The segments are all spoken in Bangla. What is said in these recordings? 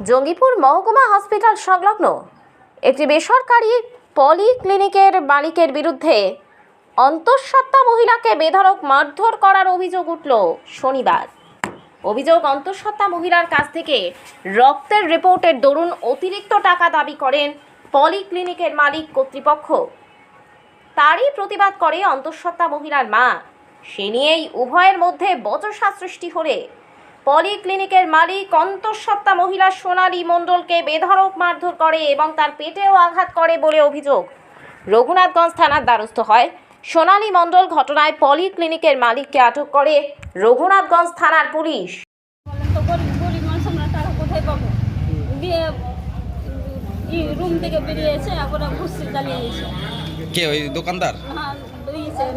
জঙ্গিপুর মহকুমা হসপিটাল সংলগ্ন একটি বেসরকারি পলি ক্লিনিকের মালিকের বিরুদ্ধে অন্তঃসত্ত্বা মহিলাকে বেধড়ক মারধর করার অভিযোগ উঠল শনিবার। অভিযোগ, অন্তঃসত্ত্বা মহিলার কাছ থেকে রক্তের রিপোর্টের দরুন অতিরিক্ত টাকা দাবি করেন পলি ক্লিনিকের মালিক কর্তৃপক্ষ। তারই প্রতিবাদ করে অন্তঃসত্ত্বা মহিলার মা। সে নিয়েই উভয়ের মধ্যে বচসা সৃষ্টি হলে পলিক্লিনিকের মালিক অন্তঃসত্ত্বা মহিলা সোনালী মণ্ডলকে বেধড়ক মারধর করে এবং তার পেটেও আঘাত করে বলে অভিযোগ। রঘুনাথগঞ্জ থানার দ্বারস্থ হয়। সোনালী মণ্ডল ঘটনায় পলিক্লিনিকের মালিককে আটক করে রঘুনাথগঞ্জ থানার পুলিশ। রুম থেকে বেরিয়ে এসে ঘুষি চালিয়ে গেছে কে ওই দোকানদার? হ্যাঁ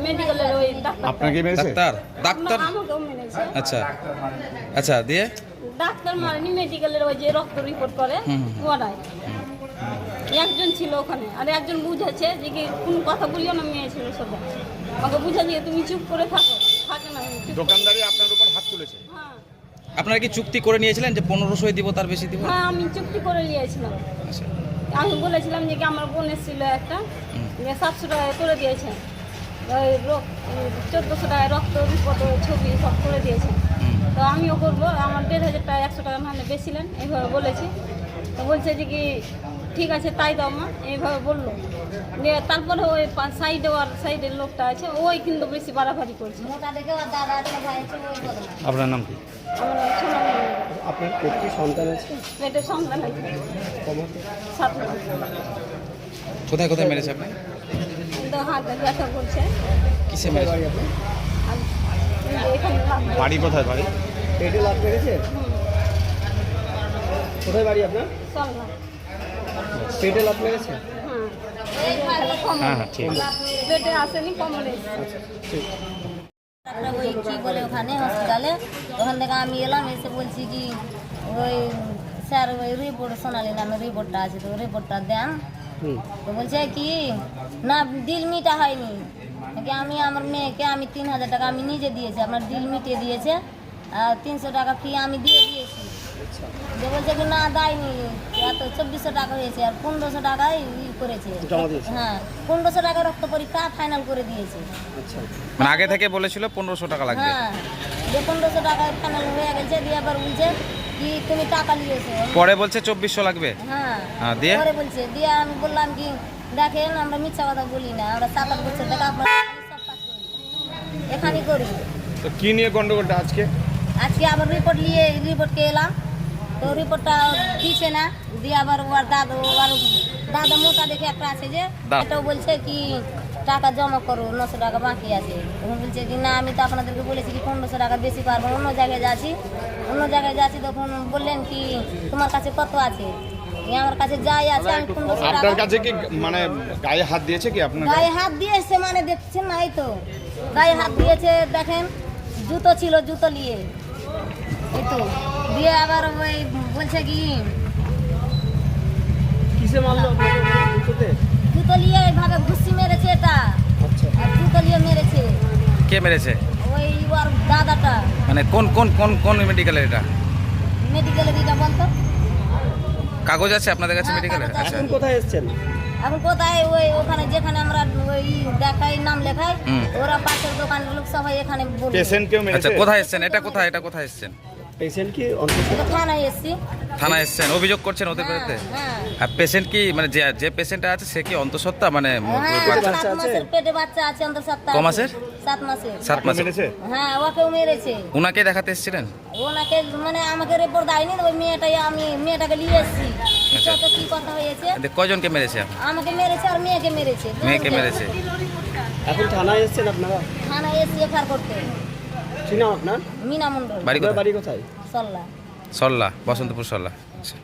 মেডিকেলের ওই ডাক্তার আপনাকে মেরেছে? ডাক্তার? ডাক্তার? আমাকেও মেরেছে আচ্ছা। আচ্ছা দিয়ে? ডাক্তার মারেনি মেডিকেলের ওই যে রক্ত রিপোর্ট করে ওরাই একজন ছিল ওখানে আর একজন বুঝেছে যে কি কোন কথা বলিও না মেয়ে ছিল সবাই আমাকে বুঝা দিয়ে তুমি চুপ করে থাকো থাকে না দোকানদারি আপনার উপর হাত তুলেছে। হ্যাঁ। আপনারা কি চুক্তি করে নিয়েছিলেন যে পনেরোশোই দিব তার বেশি দিব? হ্যাঁ আমি চুক্তি করে নিয়েছিলাম। আচ্ছা। আমি বলেছিলাম যে কি আমার বোন এসেছিল একটা সাতশো টাকায় করে দিয়েছে। চোদ্দোশো টাকায় রক্ত রিপোর্ট ছবি সব করে দিয়েছে। তো আমিও করব আমার দেড় হাজার টাকা একশো টাকা নাহলে বেশিলেন এইভাবে বলেছি। তো বলছে যে কি ঠিক আছে তাই দাও মা এইভাবে বলল। দিয়ে তারপরে ওই সাইডে আর সাইডের লোকটা আছে ওই কিন্তু বেশি বাড়াবাড়ি করছে। আপনার নাম কি? আমার নাম সোনালি মণ্ডল। আপনার কতটি সন্তান আছে? পেটের সন্তান আছে। কোথায় কোথায় মেরেছে আপনি? তো হাতে ব্যথা করছে। কিসে মেরেছে। বাড়ি কোথায় বাড়ি? পেটে লাভ মেরেছে কোথায় বাড়ি আপনার? পেটে লাভ মেরেছে। হ্যাঁ হ্যাঁ ঠিক পেটে আসেনি কমরে এসেছে। তারপরে ওই কি বলে ওখানে হসপিটালে ওখান থেকে আমি এলাম এসে বলছি কি ওই স্যার ওই রিপোর্ট সোনালি নামে রিপোর্টটা আছে তো রিপোর্টটা দেন। তো বলছে কি না দিল মিটা হয়নি। নাকি আমি আমার মেয়েকে আমি তিন হাজার টাকা আমি নিজে দিয়েছি আপনার দিল মিটিয়ে দিয়েছে আর তিনশো টাকা ফি আমি দিয়ে দিয়েছি। যে বলছে কি না দেয়নি। এত চব্বিশশো টাকা হয়েছে আর পনেরোশো টাকায় ই করেছে। হ্যাঁ পনেরোশো টাকা রক্ত পরীক্ষা ফাইনাল করে দিয়েছে। আচ্ছা। মানে আগে থেকে বলেছিল পনেরোশো টাকা লাগবে। হ্যাঁ যে পনেরোশো টাকা ফাইনাল হয়ে গেছে দিয়ে আবার বলছে কি তুমি টাকা নিয়েছো? পরে বলছে চব্বিশশো লাগবে। হ্যাঁ হ্যাঁ, দিয়ে? পরে বলছে দিয়ে আমি বললাম কি দেখেন আমরা মিথ্যা কথা বলি না আমরা সাত আট বছর আপনার সব কাজ করি এখানে করি। তো কি নিয়ে গন্ডগোলটা আজকে? আজকে আবার রিপোর্ট নিয়ে রিপোর্টকে এলাম। তো রিপোর্টটা দিচ্ছে না দিয়ে আবার ওর দাদা ওর দাদা মোটা দেখে একটা আছে যে এটাও বলছে কি টাকা জমা করো নশো টাকা বাকি আছে। তখন বলছে কি না আমি তো আপনাদেরকে বলেছি কি পনেরোশো টাকা বেশি পারব অন্য জায়গায় যাচ্ছি। অন্য জায়গায় যাচ্ছি তখন বললেন কি তোমার কাছে কত আছে? আমার কাছে যাই আছে আমি পনেরোশো আপনার টাকা কাছে কি মানে গায়ে হাত দিয়েছে কি আপনার গায়ে হাত দিয়েছে মানে দেখছেন না এই তো। গায়ে হাত দিয়েছে দেখেন জুতো ছিল জুতো নিয়ে। এই তো। দিয়ে আবার ওই বলছে কি কিসে মারলো আপনাকে জুতোতে জুতো নিয়ে এইভাবে ঘুষি মেরেছে এটা আচ্ছা আর জুতো নিয়ে মেরেছে কে মেরেছে? ওই ওর দাদাটা। মানে কোন কোন কোন কোন মেডিকেলের এটা? মেডিকেলের এটা বলতো? কাগজ আছে আপনাদের কাছে হ্যাঁ, মেডিকেলের আছে। আচ্ছা। এখন কোথায় এসেছেন? এখন কোথায়? ওই ওখানে যেখানে আমরা ওই দেখাই নাম লেখাই ওরা পাশের দোকানের লোক সবাই এখানে পেশেন্ট কেউ আচ্ছা কোথায় এসছেন? এটা কোথায় এটা কোথায় এসছেন? পেশেন্ট কি থানায় এসছি। থানায় এসছেন অভিযোগ করছেন ওদের হ্যাঁ, বিরুদ্ধে হ্যাঁ। আর পেশেন্ট কি মানে যে যে পেশেন্টটা আছে সে কি অন্তঃসত্ত্বা? মানে হ্যাঁ, বাচ্চা পেটে বাচ্চা আছে অন্তর সপ্তাহ ক মাসের? সাত মাসের। সাত মাসে হ্যাঁ ওকেও মেরেছে। উনাকে দেখাতে এসেছিলেন? ওনাকে মানে আমাকে রিপোর্ট দেয়নি ওই মেয়েটাই আমি মেয়েটাকে নিয়ে এসেছি। আচ্ছা। কি কথা হয়েছে? এদের কয়জনকে মেরেছে? আমাকে মেরেছে আর মেয়েকে মেরেছে। মেয়েকে মেরেছে। এখন থানায় এসেছেন আপনারা? থানায় এসে এফআর করতে। চিনাম আপনার? মিনা মন্ডল বাড়ি কোথায় বাড়ি কোথায়? সল্লা। সল্লা বসন্তপুর সল্লা। আচ্ছা।